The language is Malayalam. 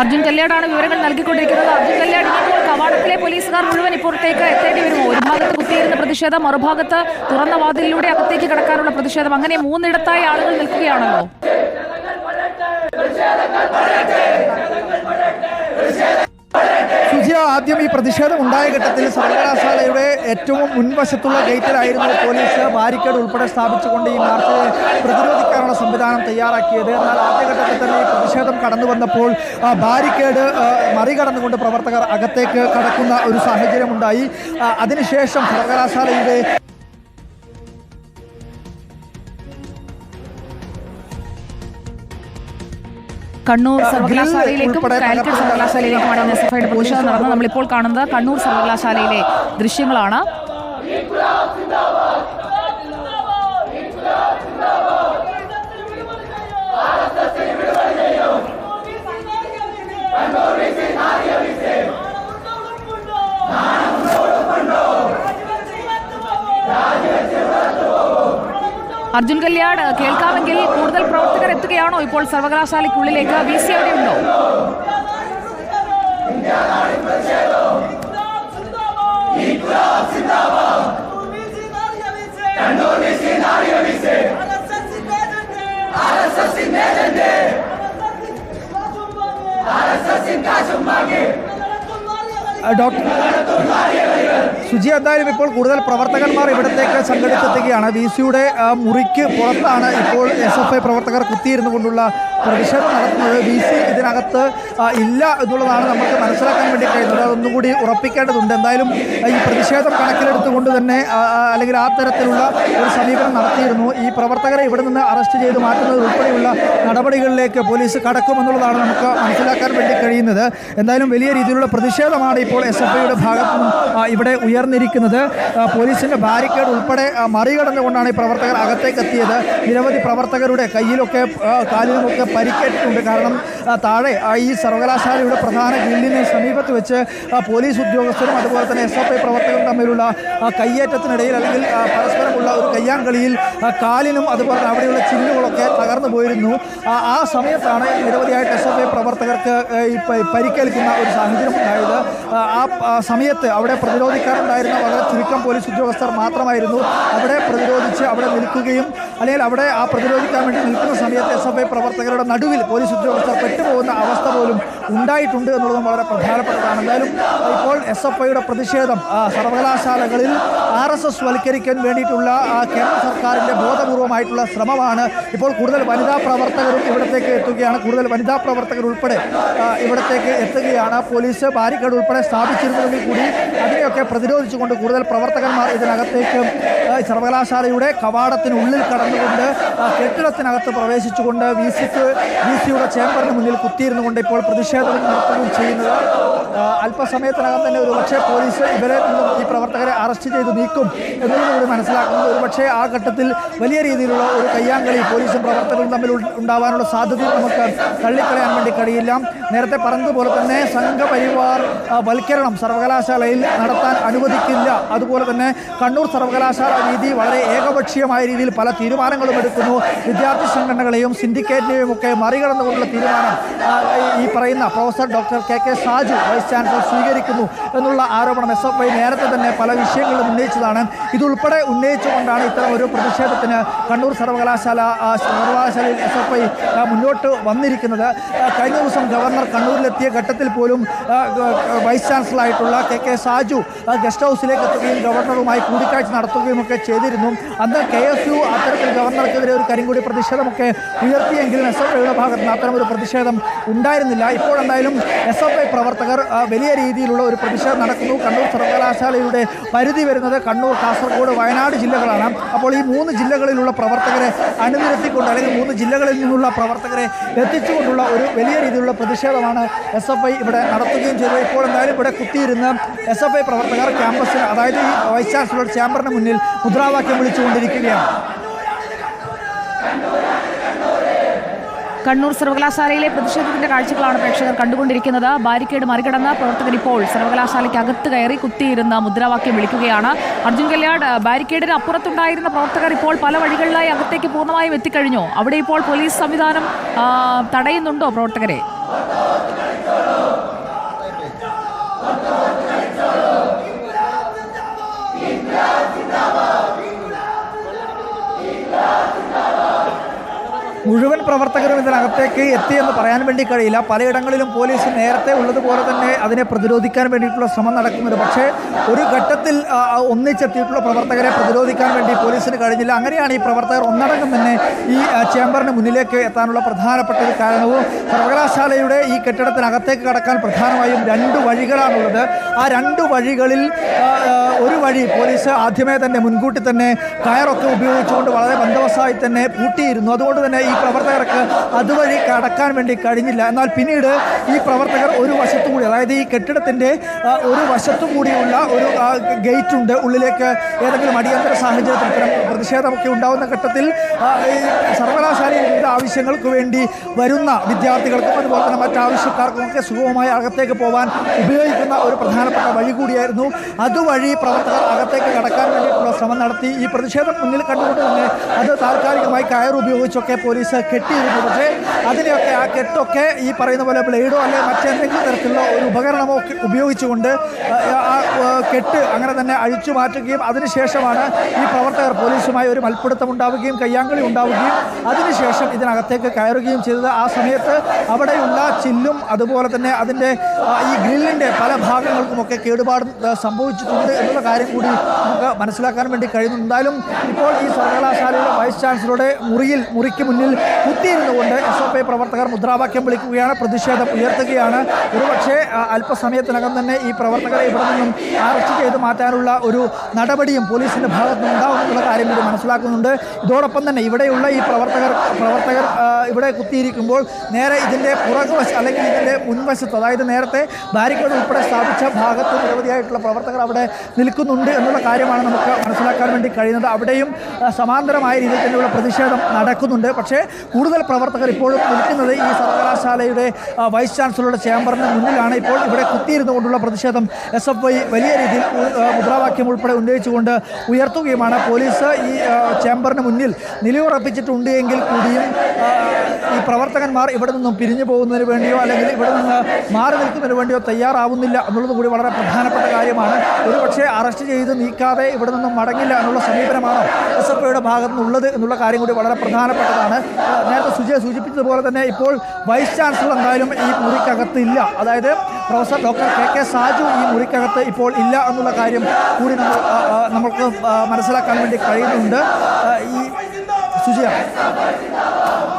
അർജുൻ കല്യാടാണ് വിവരങ്ങൾ നൽകിക്കൊണ്ടിരിക്കുന്നത്. അർജുൻ കല്യാട് ഇപ്പോൾ കവാടത്തിലെ പോലീസുകാർ മുഴുവൻ ഇപ്പുറത്തേക്ക് എത്തേണ്ടി വരുമോ ഒരു ഭാഗത്ത് കുത്തിയിരുന്ന പ്രതിഷേധം മറുഭാഗത്ത് തുറന്ന വാതിലിലൂടെ അകത്തേക്ക് കടക്കാനുള്ള പ്രതിഷേധം. അങ്ങനെ മൂന്നിടത്തായി ആളുകൾ നിൽക്കുകയാണല്ലോ. സുജിയ ആദ്യം ഈ പ്രതിഷേധം ഉണ്ടായ ഘട്ടത്തിൽ സർവകലാശാലയുടെ ഏറ്റവും മുൻവശത്തുള്ള ഗേറ്റിലായിരുന്നു പോലീസ് ബാരിക്കേഡ് ഉൾപ്പെടെ സ്ഥാപിച്ചുകൊണ്ട് ഈ മാർച്ച് പ്രതിരോധിക്കാനുള്ള സംവിധാനം തയ്യാറാക്കിയത്. എന്നാൽ ആദ്യഘട്ടത്തിൽ തന്നെ ഈ പ്രതിഷേധം കടന്നു വന്നപ്പോൾ ബാരിക്കേഡ് മറികടന്നുകൊണ്ട് പ്രവർത്തകർ അകത്തേക്ക് കടക്കുന്ന ഒരു സാഹചര്യമുണ്ടായി. അതിനുശേഷം സർവകലാശാലയുടെ കണ്ണൂർ സർവകലാശാലയിലേക്കും കാലിക്കറ്റ് സർവകലാശാലയിലേക്കുമാണ് സർവകലാശാലയിലേക്കുമാണ് എസ് എഫ്ഐയുടെ പ്രതിഷേധം നടന്നത് നമ്മളിപ്പോൾ കാണുന്നത് കണ്ണൂർ സർവകലാശാലയിലെ ദൃശ്യങ്ങളാണ്. അർജുൻ കല്യാട് കേൾക്കാമെങ്കിൽ കൂടുതൽ പ്രവർത്തകർ എത്തുകയാണോ ഇപ്പോൾ സർവകലാശാലയ്ക്കുള്ളിലേക്ക്? വി സി അവിടെ ഉണ്ടോ ആ, ഡോക്ടർ സുജി എന്തായാലും ഇപ്പോൾ കൂടുതൽ പ്രവർത്തകന്മാർ ഇവിടത്തേക്ക് സംഘടിച്ചെത്തുകയാണ്. വി സിയുടെ മുറിക്ക് പുറത്താണ് ഇപ്പോൾ എസ് എഫ് ഐ പ്രവർത്തകർ കുത്തിയിരുന്നു കൊണ്ടുള്ള പ്രതിഷേധം നടത്തുന്നത്. വി സി ഇതിനകത്ത് ഇല്ല എന്നുള്ളതാണ് നമുക്ക് മനസ്സിലാക്കാൻ വേണ്ടി കഴിയുന്നത്. അതൊന്നും കൂടി ഉറപ്പിക്കേണ്ടതുണ്ട്. എന്തായാലും ഈ പ്രതിഷേധം കണക്കിലെടുത്തുകൊണ്ട് തന്നെ അല്ലെങ്കിൽ ആ തരത്തിലുള്ള ഒരു സമീപനം നടത്തിയിരുന്നു. ഈ പ്രവർത്തകരെ ഇവിടെ നിന്ന് അറസ്റ്റ് ചെയ്ത് മാറ്റുന്നത് ഉൾപ്പെടെയുള്ള നടപടികളിലേക്ക് പോലീസ് കടക്കുമെന്നുള്ളതാണ് നമുക്ക് മനസ്സിലാക്കാൻ വേണ്ടി കഴിയുന്നത്. എന്തായാലും വലിയ രീതിയിലുള്ള പ്രതിഷേധമാണ് ഇപ്പോൾ എസ് എഫ് ഐയുടെ ഭാഗത്തു ഇവിടെ ഉയർന്നിരിക്കുന്നത്. പോലീസിന്റെ ബാരിക്കേഡ് ഉൾപ്പെടെ മറികടന്നുകൊണ്ടാണ് ഈ പ്രവർത്തകർ അകത്തേക്ക് എത്തിയത്. നിരവധി പ്രവർത്തകരുടെ കയ്യിലൊക്കെ കാലിലുമൊക്കെ പരിക്കേറ്റിട്ടുണ്ട്. കാരണം താഴെ ഈ സർവകലാശാലയുടെ പ്രധാന ഗ്രില്ലിന് സമീപത്ത് വെച്ച് പോലീസ് ഉദ്യോഗസ്ഥരും അതുപോലെ തന്നെ എസ് എഫ് ഐ പ്രവർത്തകരും തമ്മിലുള്ള കയ്യേറ്റത്തിനിടയിൽ അല്ലെങ്കിൽ പരസ്പരമുള്ള ഒരു കയ്യാങ്കളിയിൽ കാലിനും അതുപോലെ അവിടെയുള്ള ചില്ലുകളൊക്കെ തകർന്നു പോയിരുന്നു. ആ, സമയത്താണ് നിരവധിയായിട്ട് എസ് എഫ് ഐ പ്രവർത്തകർക്ക് പരിക്കേൽക്കുന്ന ഒരു സാഹചര്യം ഉണ്ടായത്. ആ സമയത്ത് അവിടെ പ്രതിരോധിക്കാറുണ്ടായിരുന്ന വളരെ ചുരുക്കം പോലീസ് ഉദ്യോഗസ്ഥർ മാത്രമായിരുന്നു. അവിടെ പ്രതിരോധിച്ച് അവിടെ നിൽക്കുകയും അല്ലെങ്കിൽ അവിടെ ആ പ്രതിരോധിക്കാൻ വേണ്ടി നിൽക്കുന്ന സമയത്ത് എസ് എഫ് ഐ പ്രവർത്തകരുടെ നടുവിൽ പോലീസ് ഉദ്യോഗസ്ഥർ Cái. ഉണ്ടായിട്ടുണ്ട് എന്നുള്ളതും വളരെ പ്രധാനപ്പെട്ടതാണ്. എന്തായാലും ഇപ്പോൾ എസ് എഫ് ഐയുടെ പ്രതിഷേധം സർവകലാശാലകളിൽ ആർ എസ് എസ് വൽക്കരിക്കാൻ വേണ്ടിയിട്ടുള്ള കേന്ദ്ര സർക്കാരിന്റെ ബോധപൂർവമായിട്ടുള്ള ശ്രമമാണ് ഇപ്പോൾ കൂടുതൽ വനിതാ പ്രവർത്തകരും ഇവിടത്തേക്ക് എത്തുകയാണ്. കൂടുതൽ വനിതാ പ്രവർത്തകർ ഉൾപ്പെടെ ഇവിടത്തേക്ക് എത്തുകയാണ്. പോലീസ് ബാരിക്കേഡ് ഉൾപ്പെടെ സ്ഥാപിച്ചിരുന്നുവെങ്കിൽ കൂടി അതിനെയൊക്കെ പ്രതിരോധിച്ചുകൊണ്ട് കൂടുതൽ പ്രവർത്തകന്മാർ ഇതിനകത്തേക്ക് സർവകലാശാലയുടെ കവാടത്തിനുള്ളിൽ കടന്നുകൊണ്ട് കെട്ടിടത്തിനകത്ത് പ്രവേശിച്ചുകൊണ്ട് വി സിക്ക് വി സിയുടെ ചേംബറിന് മുന്നിൽ കുത്തിയിരുന്നുകൊണ്ട് ഇപ്പോൾ പ്രതിഷേധം നടത്തുകയും ചെയ്യുന്നത് ആ, അല്പസമയത്തിനകം തന്നെ ഒരു പക്ഷേ പോലീസ് ഇവരെ ഈ പ്രവർത്തകരെ അറസ്റ്റ് ചെയ്ത് നീക്കും എന്നുള്ളത് കൂടി മനസ്സിലാക്കുന്നത് ഒരു പക്ഷേ ആ ഘട്ടത്തിൽ വലിയ രീതിയിലുള്ള ഒരു കയ്യാങ്കളി പോലീസും പ്രവർത്തകരും തമ്മിൽ ഉണ്ടാവാനുള്ള സാധ്യത നമുക്ക് തള്ളിക്കളയാൻ വേണ്ടി കഴിയില്ല. നേരത്തെ പറഞ്ഞതുപോലെ തന്നെ സംഘപരിവാർ വൽക്കരണം സർവകലാശാലയിൽ നടത്താൻ അനുവദിക്കില്ല. അതുപോലെ തന്നെ കണ്ണൂർ സർവകലാശാല രീതി വളരെ ഏകപക്ഷീയമായ രീതിയിൽ പല തീരുമാനങ്ങളും എടുക്കുന്നു. വിദ്യാർത്ഥി സംഘടനകളെയും സിൻഡിക്കേറ്റിനെയും ഒക്കെ മറികടന്നുകൊണ്ടുള്ള തീരുമാനം ഈ പറയുന്ന professor doctor K K Saju vice chancellor സ്വീകരിക്കുന്നു എന്നുള്ള ആരോപണം എസ് എഫ് ഐ നേരത്തെ തന്നെ പല വിഷയങ്ങളിലും ഉന്നയിച്ചതാണ്. ഇതുൾപ്പെടെ ഉന്നയിച്ചുകൊണ്ടാണ് ഇത്തരം ഒരു പ്രതിഷേധത്തിന് കണ്ണൂർ സർവകലാശാല സർവകലാശാലയിൽ എസ് എഫ് ഐ മുന്നോട്ട് വന്നിരിക്കുന്നത്. കഴിഞ്ഞ ദിവസം ഗവർണർ കണ്ണൂരിലെത്തിയ ഘട്ടത്തിൽ പോലും വൈസ് ചാൻസലറായിട്ടുള്ള കെ കെ സാജു ഗസ്റ്റ് ഹൗസിലേക്ക് എത്തുകയും ഗവർണറുമായി കൂടിക്കാഴ്ച നടത്തുകയും ഒക്കെ ചെയ്തിരുന്നു. അന്ന് കെ എസ് യു അത്തരത്തിൽ ഗവർണർക്കെതിരെ ഒരു കരിങ്കൂടി പ്രതിഷേധമൊക്കെ ഉയർത്തിയെങ്കിലും എസ് എഫ് ഐയുടെ ഭാഗത്ത് നിന്ന് ഒരു പ്രതിഷേധം ഉണ്ടായിരുന്നില്ല. ഇപ്പോഴെന്തായാലും എസ് എഫ് ഐ പ്രവർത്തകർ ആ, വലിയ രീതിയിലുള്ള ഒരു പ്രതിഷേധം നടക്കുന്നു. കണ്ണൂർ സർവകലാശാലയുടെ പരിധി വരുന്നത് കണ്ണൂർ കാസർഗോഡ് വയനാട് ജില്ലകളാണ്. അപ്പോൾ ഈ മൂന്ന് ജില്ലകളിലുള്ള പ്രവർത്തകരെ അണിനിരത്തിക്കൊണ്ട് അല്ലെങ്കിൽ മൂന്ന് ജില്ലകളിൽ നിന്നുള്ള പ്രവർത്തകരെ എത്തിച്ചുകൊണ്ടുള്ള ഒരു വലിയ രീതിയിലുള്ള പ്രതിഷേധമാണ് എസ് എഫ് ഐ ഇവിടെ നടത്തുകയും ചെയ്തത്. ഇപ്പോൾ എന്തായാലും ഇവിടെ കുത്തിയിരുന്ന് എസ് എഫ് ഐ പ്രവർത്തകർ ക്യാമ്പസിൽ അതായത് ഈ വൈസ് ചാൻസലർ ചേംബറിന് മുന്നിൽ മുദ്രാവാക്യം വിളിച്ചുകൊണ്ടിരിക്കുകയാണ്. കണ്ണൂർ സർവകലാശാലയിലെ പ്രതിഷേധത്തിന്റെ കാഴ്ചകളാണ് പ്രേക്ഷകർ കണ്ടുകൊണ്ടിരിക്കുന്നത്. ബാരിക്കേഡ് മറികടന്ന് പ്രവർത്തകർ ഇപ്പോൾ സർവകലാശാലയ്ക്ക് അകത്ത് കയറി കുത്തിയിരുന്ന മുദ്രാവാക്യം വിളിക്കുകയാണ്. അർജുൻ കല്യാട് ബാരിക്കേഡിന് അപ്പുറത്തുണ്ടായിരുന്ന പ്രവർത്തകർ ഇപ്പോൾ പല വഴികളിലായി അകത്തേക്ക് പൂർണമായും എത്തിക്കഴിഞ്ഞു. അവിടെ ഇപ്പോൾ പോലീസ് സംവിധാനം തടയുന്നുണ്ടോ പ്രവർത്തകരെ? പ്രവർത്തകരും ഇതിനകത്തേക്ക് എത്തിയെന്ന് പറയാൻ വേണ്ടി കഴിയില്ല. പലയിടങ്ങളിലും പോലീസ് നേരത്തെ ഉള്ളതുപോലെ തന്നെ അതിനെ പ്രതിരോധിക്കാൻ വേണ്ടിയിട്ടുള്ള ശ്രമം നടക്കുന്നുണ്ട്. പക്ഷേ ഒരു ഘട്ടത്തിൽ ഒന്നിച്ചെത്തിയിട്ടുള്ള പ്രവർത്തകരെ പ്രതിരോധിക്കാൻ വേണ്ടി പോലീസിന് കഴിഞ്ഞില്ല. അങ്ങനെയാണ് ഈ പ്രവർത്തകർ ഒന്നടങ്കം തന്നെ ഈ ചേംബറിന് മുന്നിലേക്ക് എത്താനുള്ള പ്രധാനപ്പെട്ട ഒരു കാരണവും സർവകലാശാലയുടെ ഈ കെട്ടിടത്തിനകത്തേക്ക് കടക്കാൻ പ്രധാനമായും രണ്ട് വഴികളാണുള്ളത്. ആ രണ്ട് വഴികളിൽ ഒരു വഴി പോലീസ് ആദ്യമേ തന്നെ മുൻകൂട്ടി തന്നെ കയറൊക്കെ ഉപയോഗിച്ചുകൊണ്ട് വളരെ ബന്ധവസായി തന്നെ പൂട്ടിയിരുന്നു. അതുകൊണ്ട് തന്നെ ഈ പ്രവർത്തകർക്ക് അതുവഴി കടക്കാൻ വേണ്ടി കഴിഞ്ഞില്ല. എന്നാൽ പിന്നീട് ഈ പ്രവർത്തകർ ഒരു വശത്തും കൂടി അതായത് ഈ കെട്ടിടത്തിന്റെ ഒരു വശത്തും കൂടിയുള്ള ഒരു ഗേറ്റ് ഉണ്ട്. ഉള്ളിലേക്ക് ഏതെങ്കിലും അടിയന്തര സാഹചര്യത്തിൽ ഇത്തരം പ്രതിഷേധമൊക്കെ ഉണ്ടാവുന്ന ഘട്ടത്തിൽ ആ, വിവിധ ആവശ്യങ്ങൾക്ക് വേണ്ടി വരുന്ന വിദ്യാർത്ഥികൾക്കും അതുപോലെ തന്നെ മറ്റ് ആവശ്യക്കാർക്കും ഒക്കെ സുഗമമായി അകത്തേക്ക് പോകാൻ ഉപയോഗിക്കുന്ന ഒരു പ്രധാനപ്പെട്ട വഴി കൂടിയായിരുന്നു. അതുവഴി പ്രവർത്തകർ അകത്തേക്ക് കടക്കാൻ വേണ്ടിയിട്ടുള്ള ശ്രമം നടത്തി. ഈ പ്രതിഷേധം മുന്നിൽ കണ്ടുകൊണ്ട് തന്നെ അത് താൽക്കാലികമായി കയർ ഉപയോഗിച്ചൊക്കെ പോലീസ് കെട്ടിയിരുന്നു. പക്ഷേ അതിനെയൊക്കെ ആ കെട്ടൊക്കെ ഈ പറയുന്ന പോലെ ബ്ലേഡോ അല്ലെ മറ്റെന്തെങ്കിലും തരത്തിലുള്ള ഒരു ഉപകരണമോ ഉപയോഗിച്ചുകൊണ്ട് ആ, കെട്ട് അങ്ങനെ തന്നെ അഴിച്ചു മാറ്റുകയും അതിനുശേഷമാണ് ഈ പ്രവർത്തകർ പോലീസുമായി ഒരു മൽപ്പിടുത്തം ഉണ്ടാവുകയും കയ്യാങ്കളി ഉണ്ടാവുകയും അതിനുശേഷം ഇതിനകത്തേക്ക് കയറുകയും ചെയ്തത്. ആ സമയത്ത് അവിടെയുള്ള ചില്ലും അതുപോലെ തന്നെ അതിന്റെ ഈ ഗ്രില്ലിന്റെ പല ഭാഗങ്ങൾക്കുമൊക്കെ കേടുപാട് സംഭവിച്ചിട്ടുണ്ട് എന്നുള്ള കാര്യം കൂടി നമുക്ക് മനസ്സിലാക്കാൻ വേണ്ടി കഴിയുന്നു. എന്തായാലും ഇപ്പോൾ ഈ സർവകലാശാലയുടെ വൈസ് ചാൻസലറുടെ മുറിയിൽ മുറിക്ക് മുന്നിൽ കുത്തിയിരുന്നുകൊണ്ട് എസ് എഫ് പ്രവർത്തകർ മുദ്രാവാക്യം വിളിക്കുകയാണ്. പ്രതിഷേധം ഉയർത്തുകയാണ്. ഒരുപക്ഷേ അല്പസമയത്തിനകം തന്നെ ഈ പ്രവർത്തകരെ ഇവിടെ നിന്നും അറസ്റ്റ് ചെയ്ത് മാറ്റാനുള്ള ഒരു നടപടിയും പോലീസിന്റെ ഭാഗത്തുനിന്നുണ്ടാവും എന്നുള്ള കാര്യം കൂടി മനസ്സിലാക്കുന്നുണ്ട്. ഇതോടൊപ്പം തന്നെ ഇവിടെയുള്ള ഈ പ്രവർത്തകർ പ്രവർത്തകർ ആ, ഇവിടെ കുത്തിയിരിക്കുമ്പോൾ നേരെ ഇതിന്റെ പുറകുവശ അല്ലെങ്കിൽ ഇതിന്റെ മുൻവശത്ത് അതായത് നേരത്തെ ബാരിക്കേഡ് ഉൾപ്പെടെ സ്ഥാപിച്ച ഭാഗത്ത് നിരവധിയായിട്ടുള്ള പ്രവർത്തകർ അവിടെ നിൽക്കുന്നുണ്ട് എന്നുള്ള കാര്യമാണ് നമുക്ക് മനസ്സിലാക്കാൻ വേണ്ടി കഴിയുന്നത്. അവിടെയും സമാന്തരമായ രീതിയിൽ തന്നെയുള്ള പ്രതിഷേധം നടക്കുന്നുണ്ട്. പക്ഷേ കൂടുതൽ പ്രവർത്തകർ ഇപ്പോഴും നിൽക്കുന്നത് ഈ സർവകലാശാലയുടെ വൈസ് ചാൻസലറുടെ ചേംബറിന് മുന്നിലാണ്. ഇപ്പോൾ ഇവിടെ കുത്തിയിരുന്നു കൊണ്ടുള്ള പ്രതിഷേധം എസ് എഫ് ഐ വലിയ രീതിയിൽ മുദ്രാവാക്യം ഉൾപ്പെടെ ഉന്നയിച്ചുകൊണ്ട് ഉയർത്തുകയുമാണ്. പോലീസ് ഈ ചേംബറിന് മുന്നിൽ നിലയുറപ്പിച്ചിട്ടുണ്ട് എങ്കിൽ കൂടിയും ഈ പ്രവർത്തകന്മാർ ഇവിടെ നിന്നും പിരിഞ്ഞു പോകുന്നതിന് വേണ്ടിയോ അല്ലെങ്കിൽ ഇവിടെ നിന്ന് മാറി നിൽക്കുന്നതിന് വേണ്ടിയോ തയ്യാറാവുന്നില്ല എന്നുള്ളത് കൂടി വളരെ പ്രധാനപ്പെട്ട കാര്യമാണ്. ഒരുപക്ഷെ അറസ്റ്റ് ചെയ്ത് നീക്കാതെ ഇവിടെ നിന്നും മടങ്ങില്ല എന്നുള്ള സമീപനമാണോ എസ് എഫ് ഐയുടെ ഭാഗത്തു നിന്നുള്ളത് എന്നുള്ള കാര്യം കൂടി വളരെ പ്രധാനപ്പെട്ടതാണ്. നേരത്തെ സുജയ സൂചിപ്പിച്ചതുപോലെ തന്നെ ഇപ്പോൾ വൈസ് ചാൻസലർ എന്തായാലും ഈ മുറിക്കകത്ത് ഇല്ല. അതായത് professor doctor K K Saju ഈ മുറിക്കകത്ത് ഇപ്പോൾ ഇല്ല എന്നുള്ള കാര്യം കൂടി നമ്മൾ നമുക്ക് മനസ്സിലാക്കാൻ വേണ്ടി കഴിയുന്നുണ്ട്. 주제야.